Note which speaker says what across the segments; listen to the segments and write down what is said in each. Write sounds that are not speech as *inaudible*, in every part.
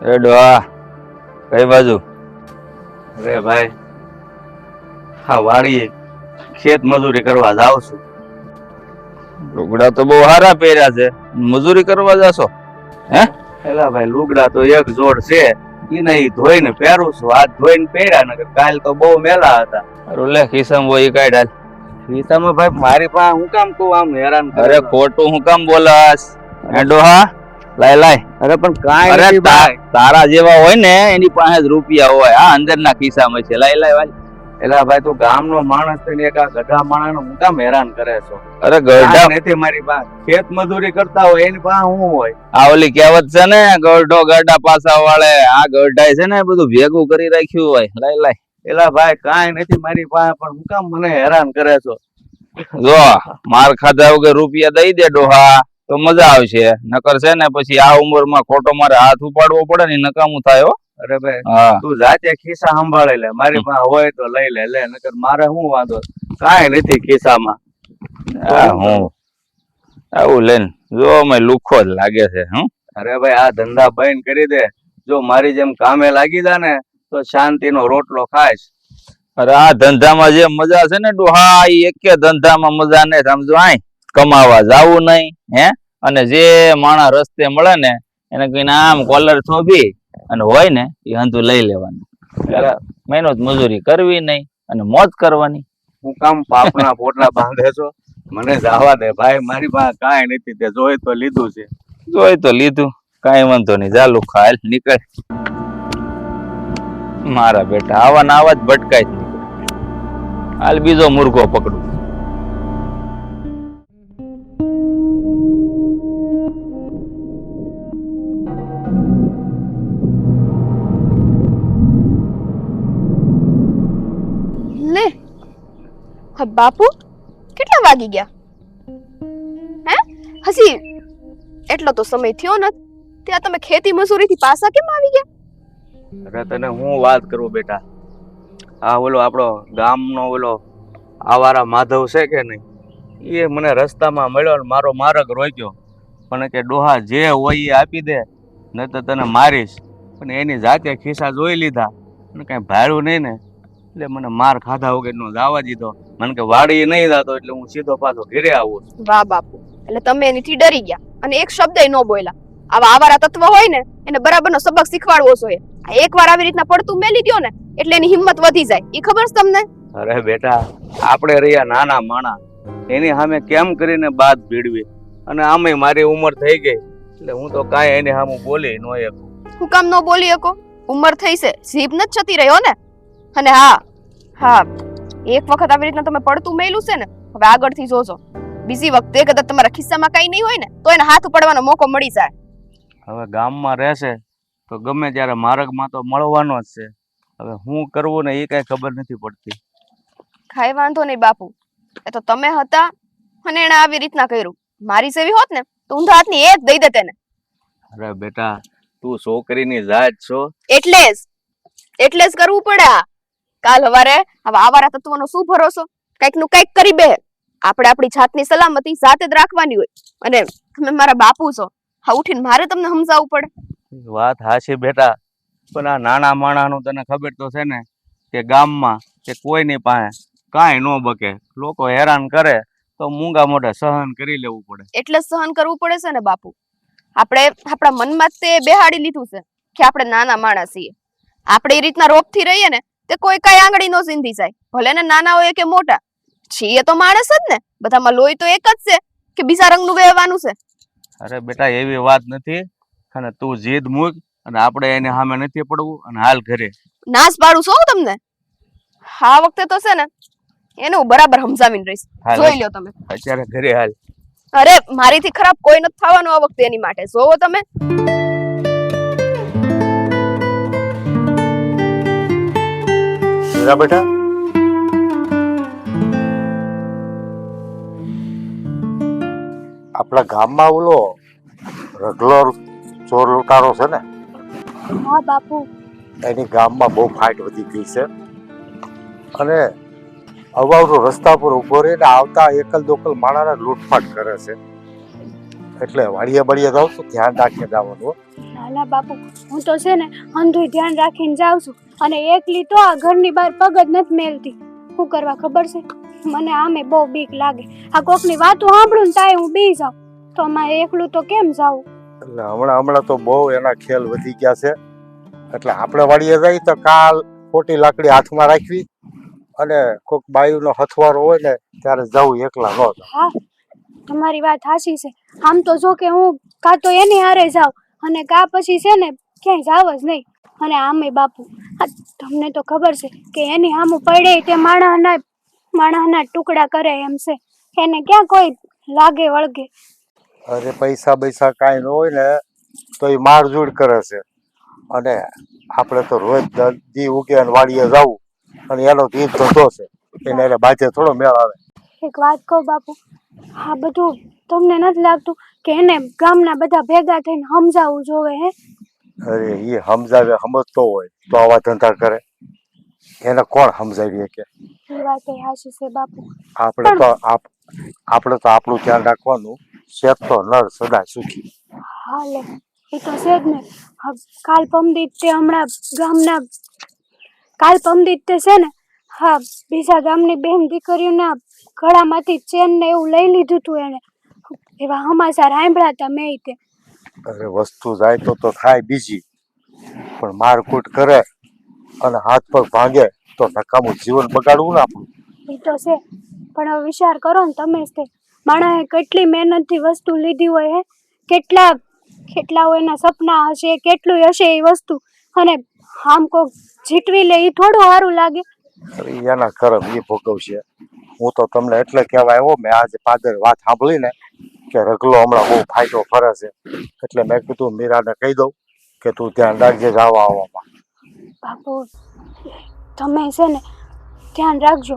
Speaker 1: એ ડોહા કઈ બાજુ?
Speaker 2: અરે ભાઈ હા વાડીએ ખેત મજૂરી કરવા જાવ છું.
Speaker 1: લુગડા તો બહુ સારા પહેર્યા છે. મજૂરી કરવા જાશો?
Speaker 2: એલા ભાઈ લુગડા તો એક જોડ છે. એ નહીં ધોઈને પહેરું છું. હાથ ધોઈને પહેર્યા નકર કાલ તો બહુ મેલા હતા.
Speaker 1: અરે લે ખિસ્સામાં હોય કાઢ હાલ.
Speaker 2: ખિસ્સામાં ભાઈ મારી પાસે હું કામ તું આમ હેરાન
Speaker 1: અરે ખોટું હું કામ બોલાસ ડોહા? લાય લાય
Speaker 2: અરે પણ કાંઈ
Speaker 1: અરે તારા જેવા હોય ને એની પાસે જ રૂપિયા હોય. આ અંદરના ખિસ્સામાં છે. લાય લાય વાય
Speaker 2: એલા ભાઈ તું ગામનો માણસ થઈને એક આ ગધા માણસ હું કામ હેરાન કરે છો?
Speaker 1: અરે ગઢા
Speaker 2: નથી મારી પાસે ખેત મજૂરી કરતા હોય એની પાસે હું હોય?
Speaker 1: આ ઓલી કહેવત છે ને ગઢો ગઢા પાસા વાળે. આ ગઢાય છે ને બધું ભેગું કરી રાખ્યું હોય. લાય લાય
Speaker 2: એલા ભાઈ કાંઈ નથી મારી પાસે પણ હું કામ મને હેરાન કરે છો?
Speaker 1: જો માર ખાધા વગર રૂપિયા દઈ દે ડોહા. તો મજા આવશે. નકર છે ને પછી આ ઉંમરમાં ખોટો મારે હાથ ઉપાડવો પડે ને નકામું થાય હો.
Speaker 2: અરે ભાઈ તું જાતે ખિસ્સા સંભાળી લે મારી પાસે હોય તો લઈ લે લે નકર મારે શું વાંધો? કાંઈ નથી ખિસ્સામાં.
Speaker 1: હું આવું લઈને જો મેં લુખો જ લાગે છે હં
Speaker 2: અરે ભાઈ આ ધંધા બંધ કરી દે. જો મારી જેમ કામે લાગી જા ને તો શાંતિનો રોટલો ખાઈશ.
Speaker 1: અરે આ ધંધામાં જે મજા છે ને ડોહા એ એકે ધંધામાં મજા ને સમજો આય કમાવા જાવું નહીં હે? અને જે માણસ રસ્તે મળે ને એને કહીને આમ કોલર થોભી અને હોય ને એ હંતુ લઈ લેવાનું. મહેનત મજૂરી કરવી નહીં અને મોજ કરવાની.
Speaker 2: હું કામ પાપના પોટલા બાંધે છો? મને જવા દે ભાઈ મારી પાસે કાંઈ નથી તે જોઈ તો લીધું છે.
Speaker 1: જોઈ તો લીધું કાંઈ વાંધો નહીં ચાલુ ખાલ નીકળ. મારા બેટા આવા ને આવા જ ભટકાય હાલ બીજો મુર્ગો પકડું.
Speaker 3: બાપુ કેટલા વાગી ગયા? હે? હસી એટલો તો સમય થયો ન ત્યાં તમે ખેતી મજૂરીથી પાછા કેમ આવી ગયા?
Speaker 2: અરે તને હું વાત કરું બેટા? આ ઓલો આપણો ગામનો ઓલો આવારા માધવ છે કે નહીં? એ મને રસ્તામાં મળ્યો ને મારો માર્ગ રોક્યો. પણ કે ડોહા જે હોય એ આપી દે નહીં તો તને મારીશ. પણ એની જાતે ખિસ્સા જોઈ લીધા. અને કાંઈ ભાડું નહીં ને. એટલે મને માર ખાધા વગર નો જવા દીધો. મને કે વાડી નહીં જાતો એટલે હું સીધો પાછો ઘરે આવું
Speaker 3: વાહ બાપુ. એટલે તમે એનીથી ડરી ગયા. અને એક શબ્દ ન બોલ્યા. આવા આવારા તત્વ હોય ને એને બરાબરનો સબક શીખવાડવો જોઈએ. આ એકવાર આવી રીતના પડતું મેલી દ્યો ને એટલે એની હિંમત વધી જાય. એ ખબર છે તમને?
Speaker 2: અરે બેટા આપણે રહ્યા નાના માણા. એની સામે કેમ કરીને બાદ ભીડવી અને આમે મારી ઉંમર થઈ ગઈ. એટલે હું તો કાંઈ એની સામે બોલી ન શકું.
Speaker 3: હું કામ ન બોલી શકો? ઉંમર થઈ છે. જીભ ન જતી રહ્યો ને? અને હા હા એક વખત આવી રીતના તમે પડતું મેલું છે ને હવે આગળથી જોજો. બીજી વખતે કદાચ તમારા ખિસ્સામાં કઈ નહીં હોય ને તો એને હાથ ઉપાડવાનો મોકો મળી જાય.
Speaker 2: હવે ગામમાં રહેશે તો ગમે ત્યારે માર્ગમાં તો મળવાનો જ છે. હવે હું કરવું ને એ કઈ ખબર નથી પડતી.
Speaker 3: કાંઈ વાંધો નહીં બાપુ એ તો તમે હતા અને એને આવી રીતના કર્યું. મારી સેવી હોત ને તો ઊંધા હાથની એક દઈ દે તેને
Speaker 2: અરે બેટા તું છોકરીની જાત છો.
Speaker 3: એટલે જ એટલે જ કરવું પડે આ. કાલ હવારે આવા આવારા તત્વોનો શું ભરોસો? કંઈકનું કંઈક કરી બે. આપણે આપણી જાતની સલામતી જાતે જ રાખવાની હોય. અને તમે મારા બાપુ છો. હા ઉઠીને મારે તમને સમજાવવું પડે.
Speaker 2: વાત હાશે બેટા. પણ આ નાના માણાનું તને ખબર તો છે ને કે ગામમાં કે કોઈની પાસે કાંઈ ન બકે. લોકો હેરાન કરે તો મૂંગા મોઢે સહન કરી લેવું પડે.
Speaker 3: એટલે સહન કરવું પડે છે ને બાપુ. આપણે આપણા મનમાં તે બેહાડી લીધું છે કે આપણે નાના માણસ છીએ. આપણે એ રીતના રોપથી રહીએ ને તે કોઈ કઈ આંગળી નો સિંધી જાય. ભલે ને નાના હોય કે મોટા. છીએ તો માણસ જ ને. બધામાં લોહી તો એક જ છે કે બીજા રંગનું વહેવાનું છે?
Speaker 2: અરે બેટા એવી વાત નથી. અને તું જીદ મૂક અને આપણે એને સામે નથી પડવું અને હાલ ઘરે.
Speaker 3: નાશ પાડું છું તમને. હા વખતે તો છે ને એને હું બરાબર સમજાવીને રહીશ. જોઈ લ્યો તમે.
Speaker 2: અત્યારે ઘરે હાલ.
Speaker 3: અરે મારીથી ખરાબ કોઈ નથી થવાનું આ વખતે એની માટે. જોવો તમે.
Speaker 4: હીરા બેટા. આપણા ગામમાં ઓલો રગલો ચોર લૂંટારો છે ને?
Speaker 3: હા બાપુ.
Speaker 4: એની ગામમાં બહુ ફાઇટ વધી ગઈ છે. અને અવાવરો રસ્તા પર ઊભો રહીને આવતા એકલ દોકલ માણાને લૂંટફાટ કરે છે. એટલે વાળીએ બળીએ જાવ તો ધ્યાન રાખીને જવાનું
Speaker 3: ના
Speaker 5: બાપુ હું તો છે ને અંધુય ધ્યાન રાખીને જાઉં છું અને એકલી તો આ ઘરની બહાર પગ જ નથી મેલતી. શું કરવા ખબર છે? મને આમે બહુ બીક લાગે. આ કોકની વાતો સાંભળું ને તાય હું બી જાઉં. તો આમાં એકલું તો કેમ જાઉં?
Speaker 4: એટલે હમણાં હમણાં તો બહુ એના ખેલ વધી ગયા છે. એટલે આપણે વાળીએ જઈએ તો કાલ ખોટી લાકડી હાથમાં રાખવી અને કોઈક બાયુનો હથવારો હોય ને ત્યારે જવું એકલા ન
Speaker 5: હા તમારી વાત સાચી છે. આમ તો જો કે હું કાં તો એની હારે જાઉં. અને કા પછી છે ને ક્યાંય જાવ જ નહીં. અને આમે બાપુ તમને તો ખબર છે કે એની સામુ પડે તે માણસના માણસના ટુકડા કરે એમ છે. એને ક્યાં કોઈ લાગે વળગે.
Speaker 4: અરે પૈસા પૈસા કાંઈ ન હોય ને તો એ મારઝૂડ કરે છે. અને આપણે તો રોજ દ- ઉગે અને વાડીએ જવું. અને એનો તો ઈ ધંધો છે. એને એને બાજે થોડો મેળ આવે.
Speaker 5: એક વાત કહું બાપુ આ બધું તમને નથી લાગતું કે એને ગામના બધા ભેગા થઈને સમજાવવું જોવે હે?
Speaker 4: અરે એ સમજાવે સમજતો હોય તો આવા ધંધા કરે. એને કોણ સમજાવીએ કે
Speaker 5: એ વાત એ સાચી છે બાપુ.
Speaker 4: આપણે તો આપ આપણે તો આપણું ધ્યાન રાખવાનું શેત તો નર સદા સુખી.
Speaker 5: હા લે એ તો છે જ ને. કાલ પમદીત તે હમણાં ગામના કાલ પમદીત તે છે ને હા બીજા ગામની બેન દીકરીઓના ગળામાંથી ચેન ને એવું લઈ લીધું તું એને. એવા સમાચાર સાંભળ્યા હતા મેં તે.
Speaker 4: અરે વસ્તુ જાય તો તો થાય બીજી. પણ મારકૂટ કરે અને હાથ પગ ભાંગે તો નકામું જીવન બગાડવું ને આપણું
Speaker 5: એ તો છે. પણ હવે વિચાર કરો ને તમે તે. માણસે કેટલી મહેનતથી વસ્તુ લીધી હોય હે? કેટલા કેટલા એના સપના હશે કેટલું હશે એ વસ્તુ? અને આમ કોક જીતવી લે એ થોડું સારું લાગે.
Speaker 4: અરે એના કરમ એ ભોગવશે. હું તો તમને એટલે કહેવા આવ્યો મેં આજે પાદર વાત સાંભળી ને કે રગલો હમણાં બહુ ફાયદો ફરે છે. એટલે મેં કીધું મીરાને કહી દઉં કે તું ધ્યાન રાખજે જવા આવવામાં.
Speaker 5: બાપુ તમે છે ને ધ્યાન રાખજો.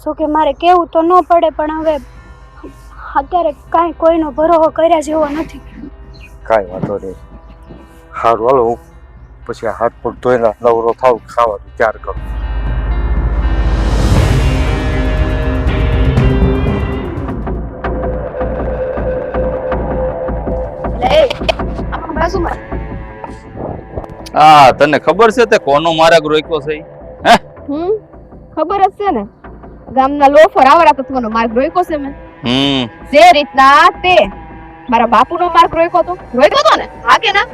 Speaker 5: શું કે મારે કેવું તો ન પડે પણ હવે અત્યારે કાંઈ કોઈનો ભરોસો કર્યા જેવો નથી.
Speaker 4: કાંઈ વાંધો નહીં. સારું હાલો હું પછી હાથ પગ ધોઈને નવરો થાવ ખાવાનું ત્યાર કરું.
Speaker 1: હા તને ખબર છે તે કોનો મારા રોક્યો છે હે?
Speaker 3: હમ ખબર જ છે ને. ગામના લોફર આવરા તત્વનો માર્ગ રોક્યો છે મેં.
Speaker 1: હમ.
Speaker 3: જે રીતના તે મારા બાપુનો માર્ગ રોક્યો તો રોક્યો તો ને? હા કે ના.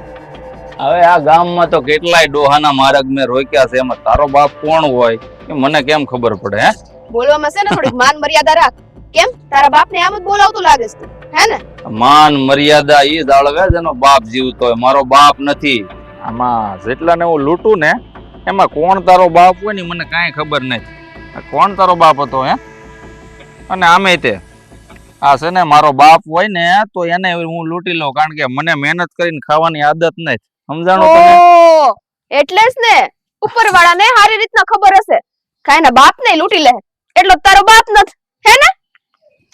Speaker 1: હવે આ ગામમાં તો કેટલાય ડોહાના માર્ગ મેં રોક્યા છે એમાં તારો બાપ કોણ હોય એ મને કેમ ખબર પડે હે?
Speaker 3: બોલવામાં છે ને થોડીક માન મર્યાદા રાખ. કેમ? તારા બાપને આમ જ બોલાવતું લાગે છે. હે ને?
Speaker 1: માન મર્યાદા એ જાળવે જેનો બાપ જીવતો હોય. મારો બાપ નથી. આમાં જેટલાને હું લૂંટું ને એમાં કોણ તારો બાપ હોય ને મને કાંઈ ખબર નથી. કોણ તારો બાપ હતો હે? અને આમે તે આ છે ને મારો બાપ હોય ને તો એને હું લૂંટી લઉં કારણ કે મને મહેનત કરીને ખાવાની આદત નથી. સમજાણું તમે?
Speaker 3: એટલે જ ને ઉપરવાળાને સારી રીતના ખબર હશે. કાંઈ બાપ ને લૂંટી લે. એટલો તારો બાપ નથી હે ને?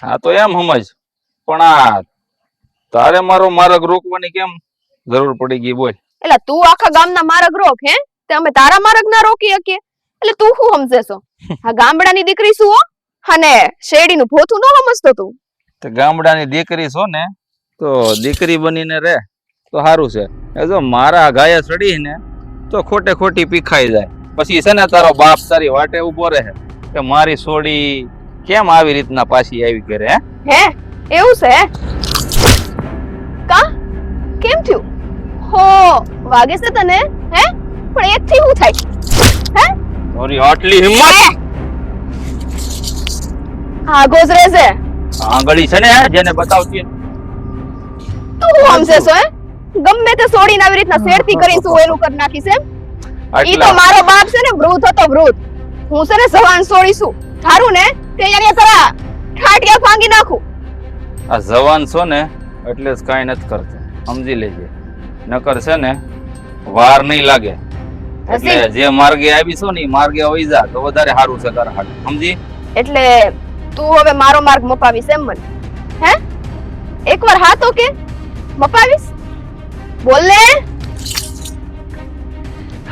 Speaker 1: હા તો એમ સમજ. પણ આ તારે મારો માર્ગ રોકવાની કેમ જરૂર પડી ગઈ બોલ.
Speaker 3: એટલે તું આખા ગામના માર્ગ રોક હે? તે અમે તારા માર્ગ ના રોકી શકીએ. એટલે તું શું સમજેશો? *laughs* આ ગામડાની દીકરી શું હો? અને શેરડીનું ભોથું ન સમજતો તું.
Speaker 1: તો ગામડાની દીકરી છો ને તો દીકરી બનીને રે તો સારું છે. એ જો મારા ગાયા ચડી ને તો ખોટે ખોટી પીખાઈ જાય. પછી છે ને તારો બાપ તારી વાટે ઊભો રહે. કે મારી સોડી કેમ આવી રીતના પાછી આવી હે?
Speaker 3: હે? એવું છે? કા? કેમ થયું? હો વાગે છે તને? હે? પણ એક થી હું થાય? હે?
Speaker 1: તારી આટલી હિંમત?
Speaker 3: હા? ગોજરે છે
Speaker 1: આંગળી છે ને જેને બતાવતી
Speaker 3: તું શું સમજે છો હે? ગમે તે છોડીને આવી રીતના શેરતી કરીને તું એનું કરી નાખીશ એમ? ઈ તો મારો બાપ છે ને વૃદ્ધ હતો વૃદ્ધ. હું છે ને સવાન છોડીશું થારું ને તે યાર કરા ઠાટિયા ફાંગી નાખું.
Speaker 1: આ જવાન છો ને એટલે જ કાંઈ નથી કરતો. સમજી લેજે. નકર છે ને વાર નહીં લાગે. એટલે જે માર્ગે આવી છો ને માર્ગે હોય જા તો વધારે સારું છે તારા હાટ સમજી?
Speaker 3: એટલે તું હવે મારો માર્ગ મપાવીશ એમ મને. હે? એકવાર હા તો કે? મપાવીશ? બોલ ને.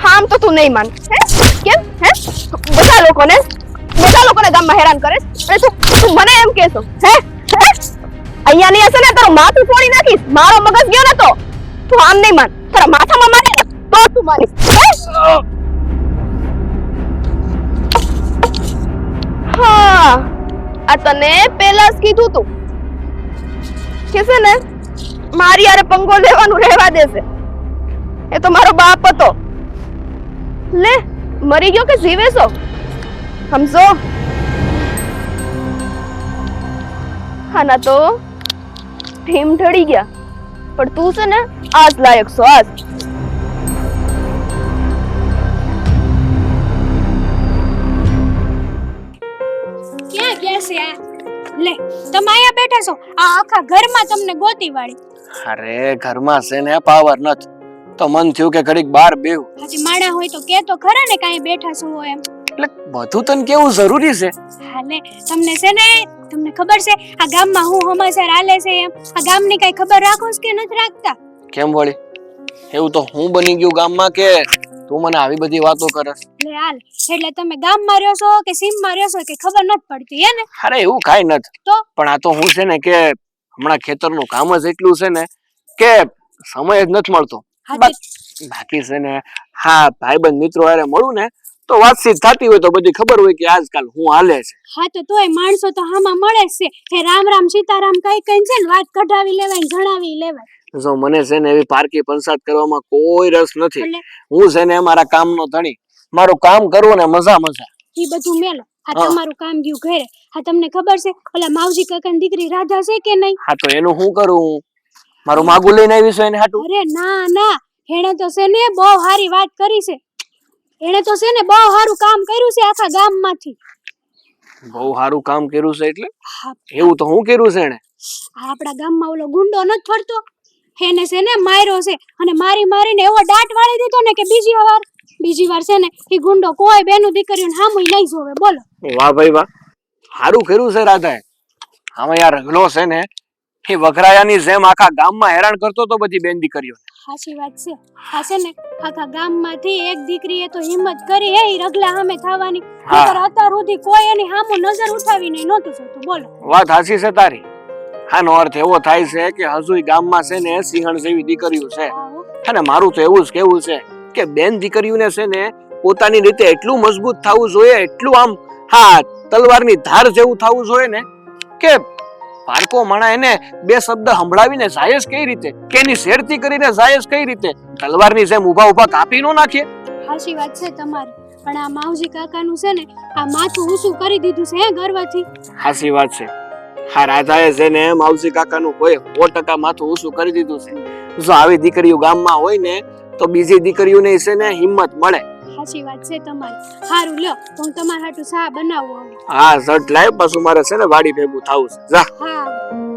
Speaker 3: હામ તો તું નહીં માન. હે? કેમ? હે? બધા લોકોને બધા લોકોને ગામમાં હેરાન કરે અને તું તું મને એમ કહેશો હે? અહીંયા નહીં હશે ને તારું માથું ફોડી નાખીશ. મારો મગજ ગયો ને તો. તું આમ નહીં માન. તારા માથામાં મારે ને તો તું મારી હા, આ તને પહેલા જ કીધું તું કે છે ને, મારી યારે પંગો લેવાનું રહેવા દેશે એ તો મારો બાપ હતો. લે, મરી ગયો કે જીવે છો? સમજો. આના તો ઢીમ ઢળી ગયા. પણ તું છે ને આજ લાયક છો આજ.
Speaker 5: ક્યાં ગયા છે આ? લે તમે અહીંયા બેઠા છો. આ આખા ઘરમાં તમને ગોતી વાળી.
Speaker 6: અરે ઘરમાં છે ને પાવર નથી. તો મન થયું કે ઘડીક બહાર બેહું.
Speaker 5: આજે માણા હોય તો કે તો ખરા ને કાંઈ બેઠા છો એમ.
Speaker 6: એટલે બધું તને કેવું જરૂરી છે?
Speaker 5: હાલે તમને છે ને તમને ખબર છે? આ ગામમાં હું સમાચાર આલે છે એમ. આ ગામની કઈ ખબર રાખો છો કે નથી રાખતા?
Speaker 6: કેમ વળી? એવું તો હું બની ગયું ગામમાં કે તું મને આવી બધી વાતો કરસ?
Speaker 5: લે હાલ એટલે તમે ગામમાં રહ્યો છો કે સીમમાં રહ્યો છો કે ખબર નથી પડતી હે ને?
Speaker 6: અરે એવું કાઈ નથી.
Speaker 5: તો?
Speaker 6: પણ આ તો હું છે ને કે હમણાં ખેતરનું કામ જ એટલું છે ને કે સમય જ નથી મળતો. બાકી છે ને હા ભાઈબંધ મિત્રો હારે મળું ને તો વાતચીત થતી હોય તો બધી ખબર હોય કે આજકાલ હું હાલે છે.
Speaker 5: હા તો તોય માણસો તો હામાં મળે છે. હે રામ રામ સીતારામ કઈ કઈ છે ને વાત કઢાવી લેવાય જણાવી લેવાય.
Speaker 6: જો મને છે ને એવી પારકી પંસાત કરવામાં કોઈ રસ નથી. હું છે ને મારા કામનો ધણી. મારું કામ કરવું ને મજા મજા.
Speaker 5: એ બધું મેલો. આ તમારું કામ ગયું ઘરે. હા તમને ખબર છે ઓલા માવજી કાકાની દીકરી રાધા છે કે નહીં?
Speaker 6: હા તો એનું શું કરું મારું માગું લઈને આવી છું એને હાટું?
Speaker 5: અરે ના ના. હેણે તો છે ને બહુ સારી વાત કરી છે. એણે તો છે ને બહુ સારું કામ કર્યું છે આખા ગામમાંથી.
Speaker 6: બહુ સારું કામ કર્યું છે એટલે? એવું તો હું કર્યું છે એને
Speaker 5: આપણા ગામમાં ઓલો ગુંડો નથી ફરતો. એને છે ને માર્યો છે. અને મારી મારીને એવો દાંત વાળી દીધો ને કે બીજી વાર બીજી વાર છે ને એ ગુંડો કોઈ બેનું દીકરીઓને હામુય નહીં જોવે. બોલો.
Speaker 6: વાહ ભાઈ વાહ. સારું કર્યું છે રાધાએ. આમાં યાર રગલો છે ને. એ વઘરાયાની જેમ આખા ગામમાં હેરાન કરતો તો બધી બેન દીકરીઓ
Speaker 5: સાચી વાત છે. છે ને? આખા ગામમાંથી એક દીકરીએ તો હિંમત કરી હે રગલા સામે થવાની
Speaker 6: હા.
Speaker 5: નકર અત્યાર સુધી કોઈ એની સામે નજર ઉઠાવીને નહોતું જોતું. બોલો.
Speaker 6: વાત હાચી છે તારી. આનો અર્થ એવો થાય છે કે હજુ ગામમાં છે ને સિંહણ જેવી દીકરીઓ છે. અને મારું તો એવું જ કેવું છે કે બેન દીકરીઓને છે ને પોતાની રીતે એટલું મજબૂત થવું જોઈએ એટલું આમ હા તલવારની ધાર જેવું થવું જોઈએ ને કે બાળકો માણા એને બે શબ્દ સંભળાવીને જાય કઈ રીતે? કે એની શેરતી કરીને જાય કઈ રીતે? તલવારની જેમ ઊભા ઊભા કાપી નો નાખીએ
Speaker 5: હાશી વાત છે તમારી. પણ આ માવજી કાકાનું છે ને આ માથું ઊંચું કરી દીધું છે હે ગર્વથી
Speaker 6: હાસી વાત છે. હા રાધાએ છે ને માવજી કાકાનું કોઈ 100 ટકા માથું ઊંચું કરી દીધું છે. જો આવી દીકરીઓ ગામમાં હોય ને તો બીજી દીકરીઓને છે ને હિંમત મળે.
Speaker 5: સાચી વાત છે તમારી. સારું લ્યો તો હું તમારા હાટુ ચા બનાવું હવે.
Speaker 6: હા ઝટ લાવ પાછું મારે છે ને વાડી ભેગું થવું છે. જા.
Speaker 5: હા.